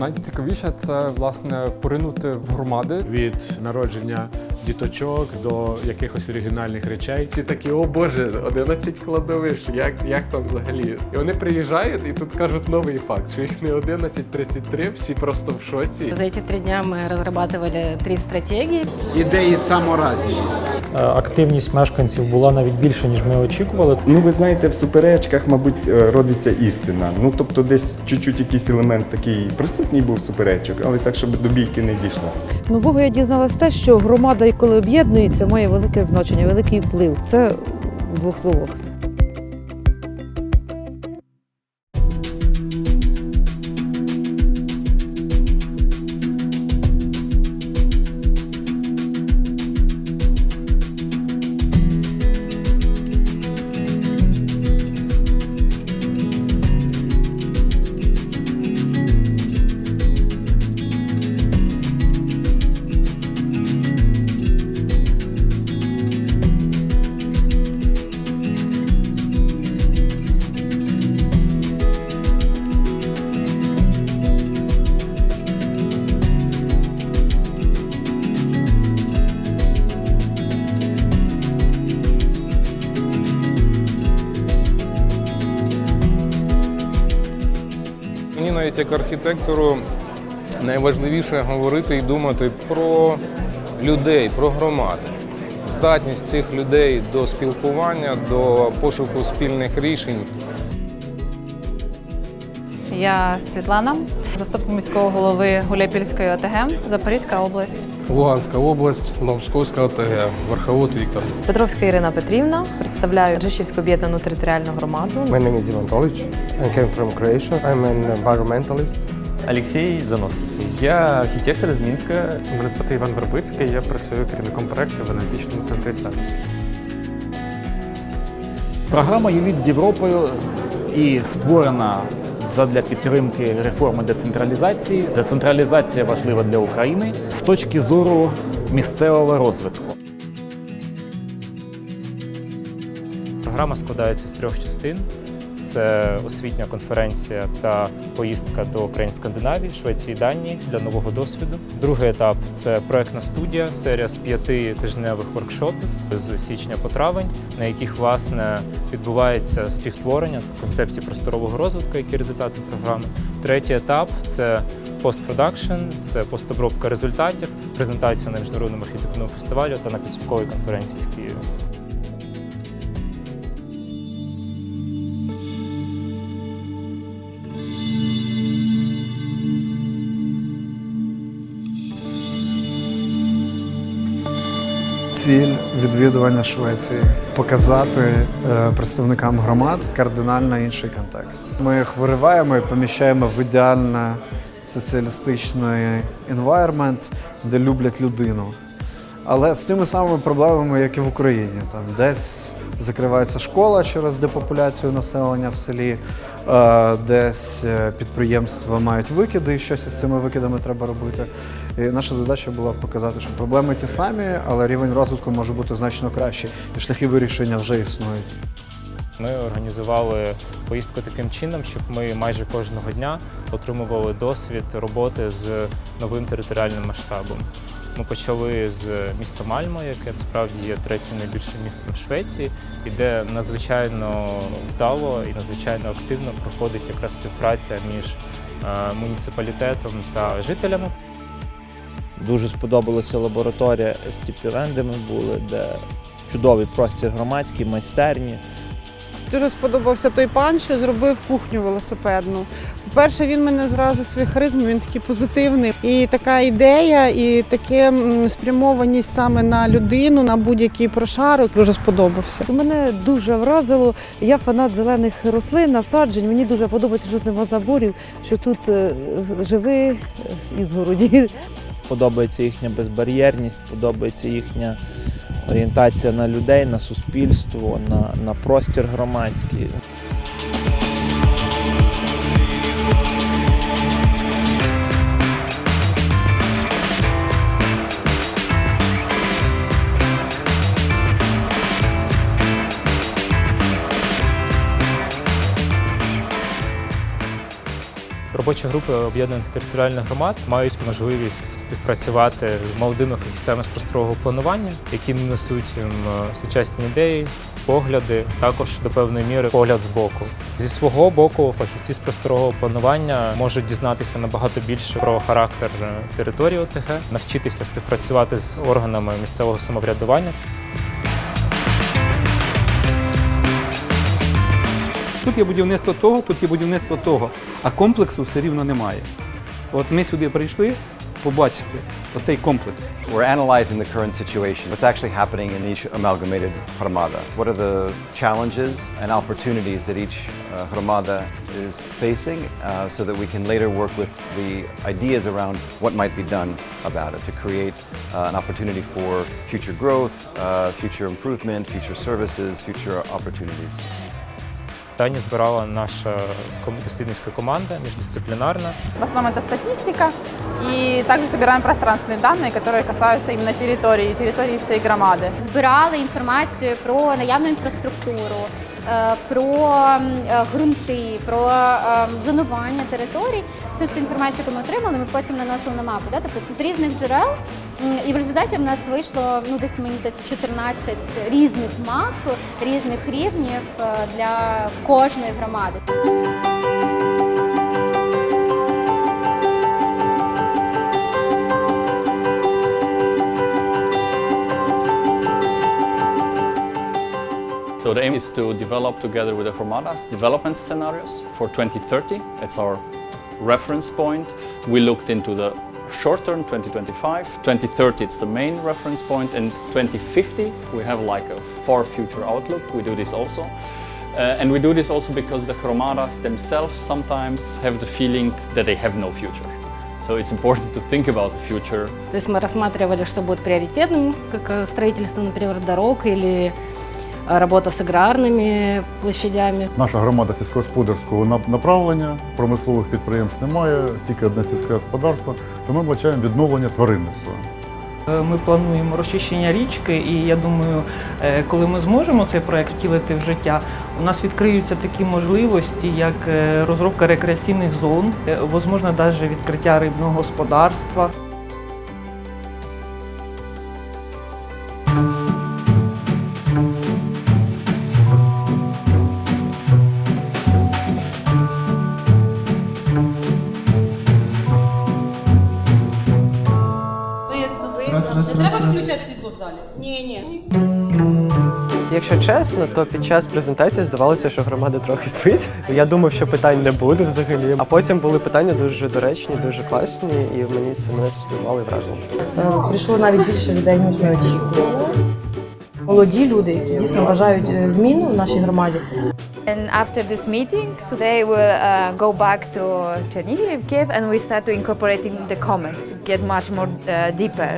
Найцікавіше це власне поринути в громади. від народження діточок до якихось оригінальних речей. Всі такі, о Боже, 11 кладовищ, як, як там взагалі? І вони приїжджають і тут кажуть новий факт, що їх не 11-33, всі просто в шоці. За эти три дня мы разрабатывали три стратегии. Ідеї саморазні. Е, Активність мешканців була навіть більше, ніж ми очікували. Ну, ви знаєте, в суперечках, мабуть, е, родиться істина. Ну, тобто, десь чуть-чуть якийсь елемент такий присутній був суперечок, але так, щоб до бійки не дійшло. Нового я дізналась те, що громада, коли об'єднується, має велике значення, великий вплив. Це в двох словах. Навіть як архітектору найважливіше говорити і думати про людей, про громади. Здатність цих людей до спілкування, до пошуку спільних рішень. Я Світлана, заступник міського голови Гуляйпільської ОТГ, Запорізька область. Луганська область, Новопсковська ОТГ, Верховод Віктор. Петровська Ірина Петрівна, представляю Джишівську об'єднану територіальну громаду. My name is Ivan Tolic. I came from Croatia. I'm an environmentalist. Олексій Занов. Я архітектор з Мінська. Мене звати Іван Вербицький, я працюю керівником проєкту в аналітичному центрі ЦАРС. Програма «Юніт з Європою і створена задля підтримки реформи децентралізації. Децентралізація важлива для України з точки зору місцевого розвитку. Програма складається з трьох частин: це освітня конференція та поїздка до країн Скандинавії, Швеції, Данії для нового досвіду. Другий етап це проектна студія, серія з п'яти тижневих воркшопів з січня по травень, на яких власне відбувається співтворення концепції просторового розвитку, які результати програми. Третій етап це постпродакшн, це постобробка результатів, презентація на міжнародному архітектурному фестивалі та на підсумковій конференції в Києві. Ціль відвідування Швеції показати е, представникам громад кардинально інший контекст. Ми їх вириваємо і поміщаємо в ідеальне соціалістичний environment, де люблять людину. Але з тими самими проблемами, як і в Україні. Там десь закривається школа через депопуляцію населення в селі, е, десь е, підприємства мають викиди, і щось із цими викидами треба робити. І наша задача була показати, що проблеми ті самі, але рівень розвитку може бути значно кращий, і шляхи вирішення вже існують. Ми організували поїздку таким чином, щоб ми майже кожного дня отримували досвід роботи з новим територіальним масштабом. Ми почали з міста Мальмо, яке насправді є третім найбільшим містом Швеції, і де надзвичайно вдало і надзвичайно активно проходить якраз співпраця між е, муніципалітетом та жителями. Дуже сподобалася лабораторія STP де ми були, де чудовий простір громадський, майстерні. Дуже сподобався той пан, що зробив кухню велосипедну. По-перше, він мене зразу свій харизм, він такий позитивний. І така ідея, і таке спрямованість саме на людину, на будь-який прошарок дуже сподобався. Мене дуже вразило. Я фанат зелених рослин, насаджень. Мені дуже подобається, що тут нема заборів, що тут е, живи е, із городі. Подобається їхня безбар'єрність, подобається їхня орієнтація на людей, на суспільство, на, на простір громадський. Робочі групи об'єднаних територіальних громад мають можливість співпрацювати з молодими фахівцями з просторового планування, які несуть їм е, сучасні ідеї, погляди, також до певної міри погляд з боку. Зі свого боку, фахівці з просторового планування можуть дізнатися набагато більше про характер е, території ОТГ, навчитися співпрацювати з органами місцевого самоврядування. Тут є будівництво того, тут є будівництво того, а комплексу все рівно немає. От ми сюди прийшли побачити оцей комплекс. We're analyzing the current situation, what's actually happening in each amalgamated Hromada. What are the challenges and opportunities that each uh, Hromada is facing uh, so that we can later work with the ideas around what might be done about it to create uh, an opportunity for future growth, uh, future improvement, future services, future opportunities. Дані збирала наша ком- дослідницька команда міждисциплінарна. В основном это статистика. И также собираем пространственные данные, которые касаются именно территории, территории всей громады. збирали інформацію про наявну інфраструктуру, е, про м, е, про е, зонування територій. Всю цю інформацію, яку ми отримали, ми потім наносили на мапу. Да? Тобто це з різних джерел. І в результаті в нас вийшло ну десь мені здається 14 різних мап, різних рівнів е, для кожної громади. So the aim is to develop together with the Formadas development scenarios for 2030. It's our reference point. We looked into the short term 2025, 2030 it's the main reference point, and 2050 we have like a far future outlook. We do this also. Uh, and we do this also because the Chromadas themselves sometimes have the feeling that they have no future. So it's important to think about the future То есть мы рассматривали, что будет приоритетным, как э, строительство, например, дорог или работа с аграрными площадями. Наша громада сільськогосподарського направлення, промислових підприємств немає, тільки одне сільське господарство, то ми бачаємо відновлення тваринництва. Е, Ми плануємо розчищення річки, і я думаю, е, коли ми зможемо цей проект втілити в життя, у нас відкриються такі можливості, як е, розробка рекреаційних зон, можливо, навіть відкриття рибного господарства. Якщо чесно, то під час презентації здавалося, що громада трохи спить. Я думав, що питань не буде взагалі. А потім були питання дуже доречні, дуже класні, і мені це мене здивували враження. Е, Прийшло навіть більше людей, ніж ми очікували. Молоді люди, які дійсно бажають е, змін в нашій громаді. And after this meeting, today we'll uh, go back to Chernihiv, Kiev, and we start to incorporating the comments to get much more uh, deeper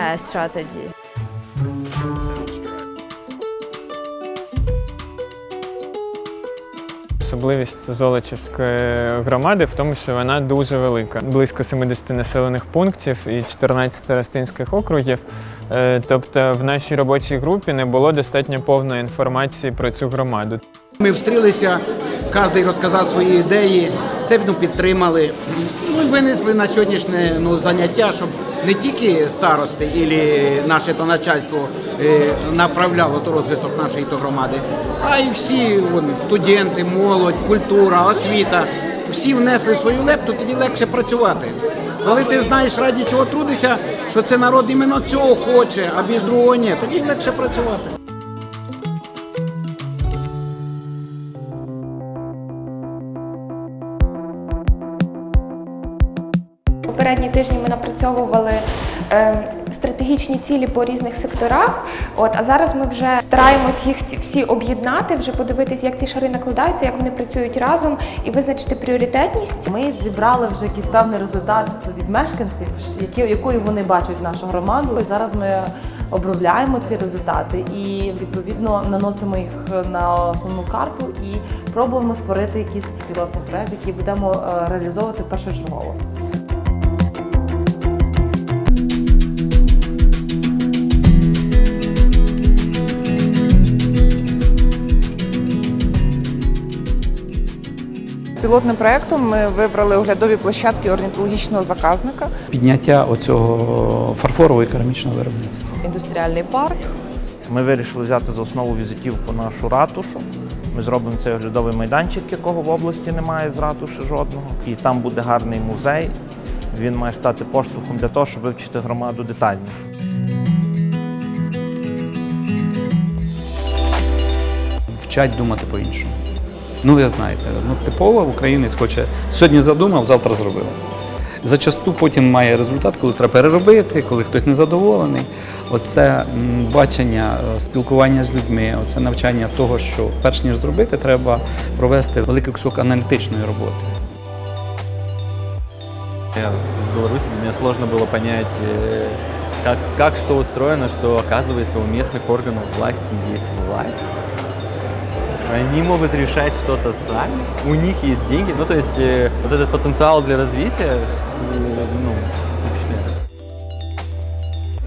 uh, strategy. Особливість Золочівської громади в тому, що вона дуже велика. Близько 70 населених пунктів і 14 растинських округів. Е, Тобто в нашій робочій групі не було достатньо повної інформації про цю громаду. Ми встрілися, кожен розказав свої ідеї, це ну, підтримали. Винесли на сьогоднішнє ну, заняття, щоб не тільки старости і наше то начальство е, направляло то розвиток нашої то громади, а й всі вон, студенти, молодь, культура, освіта. Всі внесли свою лепту, тоді легше працювати. Коли ти знаєш, раді чого трудишся, що це народ іменно цього хоче, а більш другого ні, тоді легше працювати. Попередні тижні ми напрацьовували е, стратегічні цілі по різних секторах. От а зараз ми вже стараємось їх всі об'єднати, вже подивитись, як ці шари накладаються, як вони працюють разом, і визначити пріоритетність. Ми зібрали вже якийсь певний результат від мешканців, які, якою вони бачать нашу громаду. І зараз ми обробляємо ці результати і відповідно наносимо їх на основну карту і пробуємо створити якийсь пілотний проект, який будемо е, реалізовувати першочергово. Пілотним проєктом ми вибрали оглядові площадки орнітологічного заказника. Підняття оцього фарфорового і керамічного виробництва. Індустріальний парк. Ми вирішили взяти за основу візитівку нашу ратушу. Ми зробимо цей оглядовий майданчик, якого в області немає з ратуші жодного. І там буде гарний музей. Він має стати поштовхом для того, щоб вивчити громаду детальніше. Вчать думати по-іншому. Ну, ви знаєте, ну типово українець хоче сьогодні задумав, завтра зробив. Зачасту потім має результат, коли треба переробити, коли хтось незадоволений. Оце м, бачення, е, спілкування з людьми, оце навчання того, що перш ніж зробити, треба провести великий кусок аналітичної роботи. Я из Беларуси, для меня сложно было понять, э, как, как что устроено, что оказывается у местных органов власти есть власть. Они могут решать что-то сами, у них есть деньги. Ну, то есть э, вот этот потенциал для развития, э, ну, впечатляет.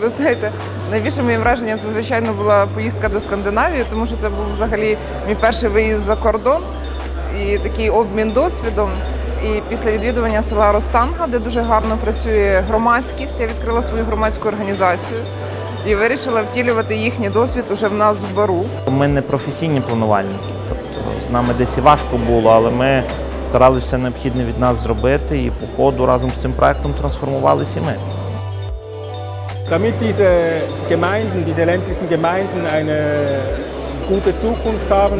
Ви знаєте, найбільше моїм враженням це звичайно була поїздка до Скандинавії, тому що це був взагалі мій перший виїзд за кордон і такий обмін досвідом. І після відвідування села Ростанга, де дуже гарно працює громадськість, я відкрила свою громадську організацію і вирішила втілювати їхній досвід уже в нас в бару. Ми не професійні планувальники, тобто з нами десь і важко було, але ми старалися все необхідне від нас зробити і по ходу разом з цим проектом трансформувалися ми. Damit diese Gemeinden, diese ländlichen Gemeinden eine gute Zukunft haben,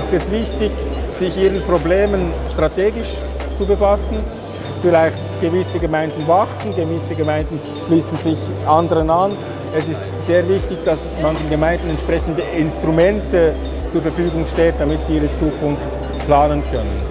ist es wichtig, sich ihren Problemen strategisch zu befassen. Vielleicht gewisse Gemeinden wachsen, gewisse Gemeinden schließen sich anderen an. Es ist sehr wichtig, dass man den Gemeinden entsprechende Instrumente zur Verfügung stellt, damit sie ihre Zukunft planen können.